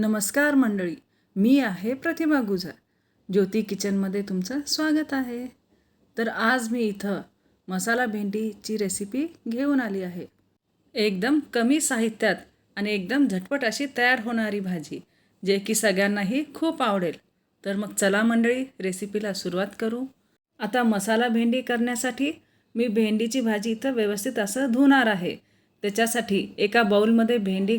नमस्कार मंडळी मी आहे प्रतिमा गुजर. ज्योती किचनमध्ये तुमचं स्वागत आहे. तर आज मी इथं मसाला भेंडीची रेसिपी घेऊन आली आहे. एकदम कमी साहित्यात आणि एकदम झटपट अशी तयार होणारी भाजी जे की सगळ्यांनाही खूप आवडेल. तर मग चला मंडळी रेसिपीला सुरुवात करू. आता मसाला भेंडी करण्यासाठी मी भेंडीची भाजी इथं व्यवस्थित असं धुणार आहे. त्याच्यासाठी एका बाऊलमध्ये भेंडी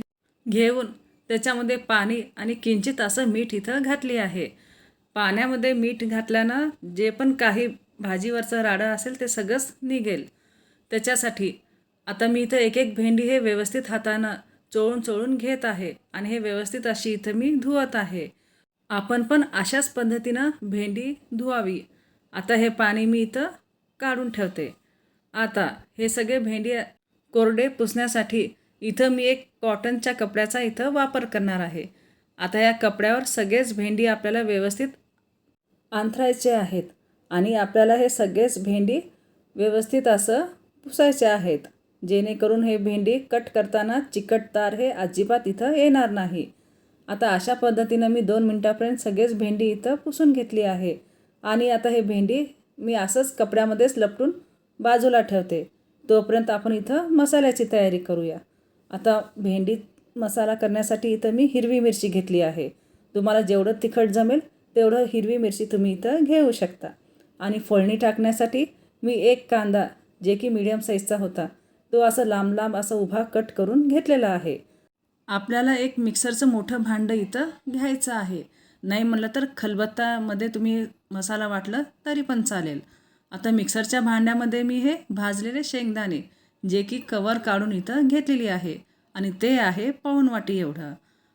घेऊन त्याच्यामध्ये पाणी आणि किंचित असं मीठ इथं घातली आहे. पाण्यामध्ये मीठ घातल्यानं जे पण काही भाजीवरचं राडं असेल ते सगळंच निघेल. त्याच्यासाठी आता मी इथं एक एक भेंडी हे व्यवस्थित हातानं चोळून चोळून घेत आहे आणि हे व्यवस्थित अशी इथं मी धुवत आहे. आपण पण अशाच पद्धतीनं भेंडी धुवावी. आता हे पाणी मी इथं काढून ठेवते. आता हे सगळे भेंडी कोरडे पुसण्यासाठी इथं मी एक कॉटनच्या कपड्याचा इथं वापर करणार आहे. आता या कपड्यावर सगळेच भेंडी आपल्याला व्यवस्थित अंथरायचे आहेत आणि आपल्याला हे सगळेच भेंडी व्यवस्थित असं पुसायचे आहेत. जेणेकरून हे भेंडी कट करताना चिकट तार हे अजिबात इथं येणार नाही. आता अशा पद्धतीनं मी दोन मिनटापर्यंत सगळेच भेंडी इथं पुसून घेतली आहे. आणि आता हे भेंडी मी असंच कपड्यामध्येच लपटून बाजूला ठेवते. तोपर्यंत आपण इथं मसाल्याची तयारी करूया. आता भेंडीत मसाला करण्यासाठी इथं मी हिरवी मिरची घेतली आहे. तुम्हाला जेवढं तिखट जमेल तेवढं हिरवी मिरची तुम्ही इथं घेऊ शकता. आणि फोडणी टाकण्यासाठी मी एक कांदा जे की मीडियम साईजचा होता तो असं लांब लांब असं उभा कट करून घेतलेला आहे. आपल्याला एक मिक्सरचं मोठं भांडं इथं घ्यायचं आहे. नाही म्हणलं तर खलबत्तामध्ये तुम्ही मसाला वाटलं तरी पण चालेल. आता मिक्सरच्या भांड्यामध्ये मी हे भाजलेले शेंगदाणे जे की कवर काढून इथं घेतलेली आहे. आणि ते आहे पाऊण वाटी एवढं.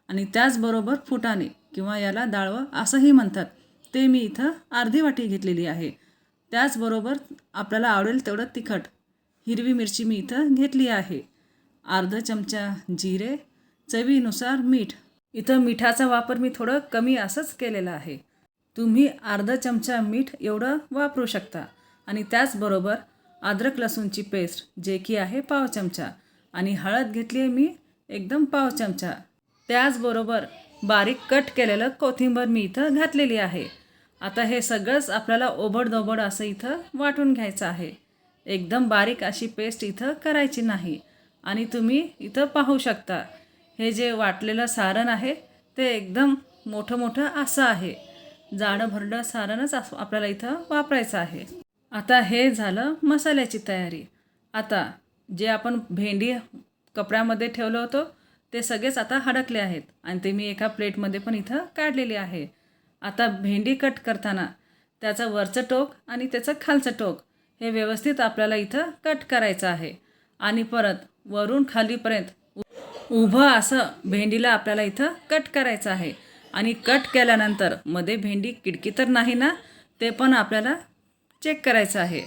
आणि त्याचबरोबर फुटाणे किंवा याला डाळवं असंही म्हणतात. ते मी इथं अर्धी वाटी घेतलेली आहे. त्याचबरोबर आपल्याला आवडेल तेवढं तिखट. हिरवी मिरची मी इथं घेतली आहे. अर्धा चमचा जिरे चवीनुसार मीठ. इथं मिठाचा वापर मी थोडं कमी असंच केलेला आहे. तुम्ही अर्धा चमचा मीठ एवढं वापरू शकता. आणि त्याचबरोबर अद्रक लसूणची पेस्ट जे की आहे पाव चमचा. आणि हळद घेतली आहे मी एकदम पाव चमचा. त्याचबरोबर बारीक कट केलेलं कोथिंबर मी इथं घातलेली आहे. आता हे सगळंच आपल्याला ओबडधोबड असं इथं वाटून घ्यायचं आहे. एकदम बारीक अशी पेस्ट इथं करायची नाही. आणि तुम्ही इथं पाहू शकता हे जे वाटलेलं सारण आहे ते एकदम मोठं मोठं असं आहे. जाडं भरडं सारणच आपल्याला इथं वापरायचं आहे. आता हे झालं मसाल्याची तयारी. आता जे आपण भेंडी कपड्यामध्ये ठेवलं होतं ते सगळेच आता हडकले आहेत आणि ते मी एका प्लेटमध्ये पण इथं काढलेले आहे. आता भेंडी कट करताना त्याचं वरचं टोक आणि त्याचं खालचं टोक हे व्यवस्थित आपल्याला इथं कट करायचं आहे. आणि परत वरून खालीपर्यंत उभं असं भेंडीला आपल्याला इथं कट करायचं आहे. आणि कट केल्यानंतरमध्ये भेंडी किडकी तर नाही ना ते पण आपल्याला चेक करायचं आहे.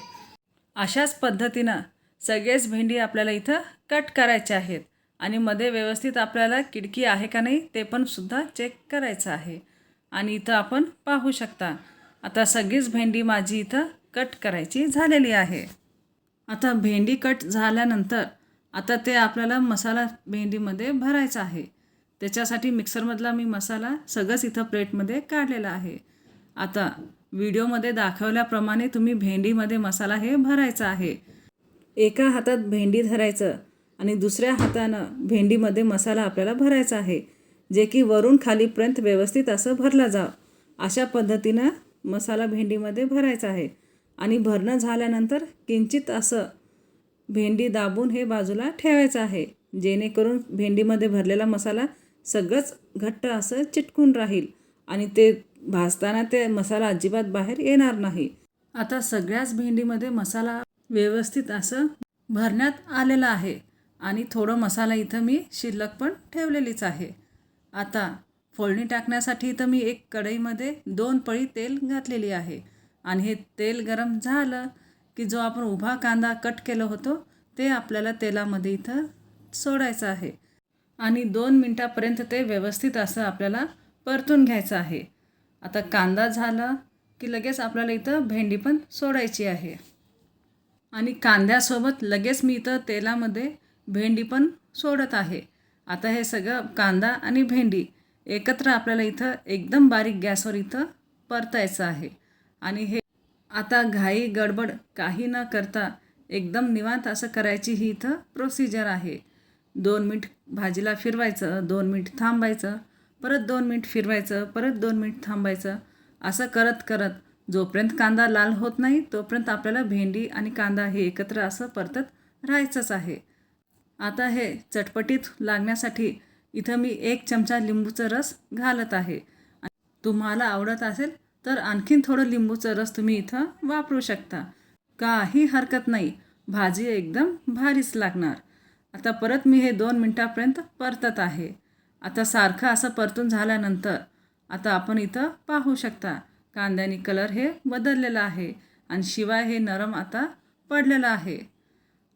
अशाच पद्धतीनं सगळेच भेंडी आपल्याला इथं कट करायचे आहेत. आणि मध्ये व्यवस्थित आपल्याला किडकी आहे का नाही ते पण सुद्धा चेक करायचं आहे. आणि इथं आपण पाहू शकता. आता सगळीच भेंडी माझी इथं कट करायची झालेली आहे. आता भेंडी कट झाल्यानंतर आता ते आपल्याला मसाला भेंडीमध्ये भरायचा आहे. त्याच्यासाठी मिक्सरमधला मी मसाला सगळंच इथं प्लेटमध्ये काढलेला आहे. आता व्हिडिओमध्ये दाखवल्याप्रमाणे तुम्ही भेंडीमध्ये मसाला हे भरायचा आहे. एका हातात भेंडी धरायचं आणि दुसऱ्या हातानं भेंडीमध्ये मसाला आपल्याला भरायचा आहे. जे की वरून खालीपर्यंत व्यवस्थित असं भरला जाव. अशा पद्धतीनं मसाला भेंडीमध्ये भरायचा आहे. आणि भरणं झाल्यानंतर किंचित असं भेंडी दाबून हे बाजूला ठेवायचं आहे. जेणेकरून भेंडीमध्ये भरलेला मसाला सगळंच घट्ट असं चिटकून राहील आणि ते भाजताना ते मसाला अजिबात बाहेर येणार नाही. आता सगळ्याच भेंडीमध्ये मसाला व्यवस्थित असं भरण्यात आलेला आहे आणि थोडं मसाला इथं मी शिल्लक पण ठेवलेलीच आहे. आता फोडणी टाकण्यासाठी इथं मी एक कढईमध्ये दोन पळी तेल घातलेली आहे आणि हे तेल गरम झालं की जो आपण उभा कांदा कट केलं होतो ते आपल्याला तेलामध्ये इथं सोडायचं आहे आणि दोन मिनटापर्यंत ते व्यवस्थित असं आपल्याला परतून घ्यायचं आहे. आता कांदा झाला की लगेच आपल्याला इथं भेंडी पण सोडायची आहे. आणि कांद्यासोबत लगेच मी इथं तेलामध्ये भेंडी पण सोडत आहे. आता हे सगळं कांदा आणि भेंडी एकत्र आपल्याला इथं एकदम बारीक गॅसवर इथं परतायचं आहे. आणि हे आता घाई गडबड काही न करता एकदम निवांत असं करायची ही इथं प्रोसिजर आहे. दोन मिनिट भाजीला फिरवायचं दोन मिनिट थांबायचं परत दोन मिनिट फिरवायचं परत दोन मिनिट थांबायचं. असं करत करत जोपर्यंत कांदा लाल होत नाही तोपर्यंत आपल्याला भेंडी आणि कांदा हे एकत्र असं परतत राहायचंच आहे. आता हे चटपटीत लागण्यासाठी इथं मी एक चमचा लिंबूचा रस घालत आहे. तुम्हाला आवडत असेल तर आणखीन थोडं लिंबूचं रस तुम्ही इथं वापरू शकता. काही हरकत नाही. भाजी एकदम भारीच लागणार. आता परत मी हे दोन मिनटापर्यंत परतत आहे. आता सारखं असं परतून झाल्यानंतर आता आपण इथं पाहू शकता कांद्याने कलर हे बदललेला आहे आणि शिवाय हे नरम आता पडलेलं आहे.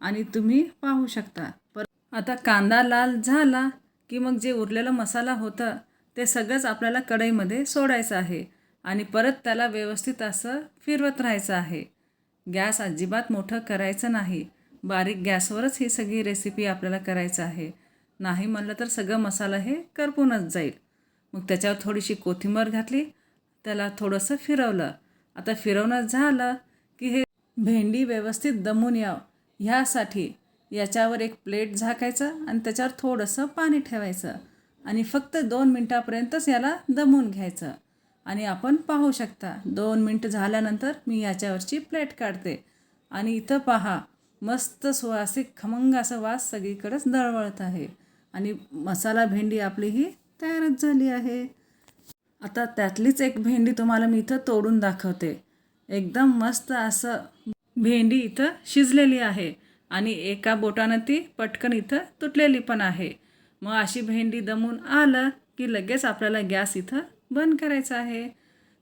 आणि तुम्ही पाहू शकता पर आता कांदा लाल झाला की मग जे उरलेलं मसाला होतं ते सगळंच आपल्याला कढईमध्ये सोडायचं आहे आणि परत त्याला व्यवस्थित असं फिरवत राहायचं आहे. गॅस अजिबात मोठं करायचं नाही. बारीक गॅसवरच ही सगळी रेसिपी आपल्याला करायचं आहे. नाही म्हणलं तर सगळं मसाला हे करपूनच जाईल. मग त्याच्यावर थोडीशी कोथिंबीर घातली त्याला थोडंसं फिरवलं. आता फिरवणं झालं की हे भेंडी व्यवस्थित दमून यावं. ह्यासाठी याच्यावर एक प्लेट झाकायचं आणि त्याच्यावर थोडंसं पाणी ठेवायचं आणि फक्त दोन मिनटापर्यंतच याला दमून घ्यायचं. आणि आपण पाहू शकता दोन मिनटं झाल्यानंतर मी याच्यावरची प्लेट काढते. आणि इथं पहा मस्त सुवासिक खमंग असं वास सगळीकडेच दळवळत आहे. आणि मसाला भेंडी आपली ही तयारच झाली आहे. आता त्यातलीच एक भेंडी तुम्हाला मी इथं तोडून दाखवते. एकदम मस्त असं भेंडी इथं शिजलेली आहे आणि एका बोटानं ती पटकन इथं तुटलेली पण आहे. मग अशी भेंडी दमून आलं की लगेच आपल्याला गॅस इथं बंद करायचा आहे.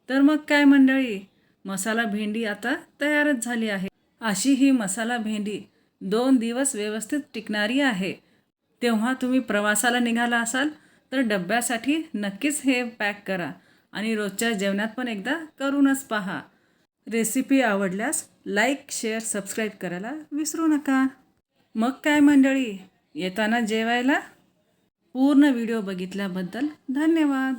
तर मग काय मंडळी मसाला भेंडी आता तयारच झाली आहे. अशी ही मसाला भेंडी दोन दिवस व्यवस्थित टिकणारी आहे. तेव्हा तुम्ही प्रवासाला निघाला असाल तर डब्यासाठी नक्कीच हे पॅक करा आणि रोजच्या जेवणात पण एकदा करूनच पहा. रेसिपी आवडल्यास लाईक शेअर सबस्क्राईब करायला विसरू नका. मग काय मंडळी येताना जेवायला? पूर्ण व्हिडिओ बघितल्याबद्दल धन्यवाद.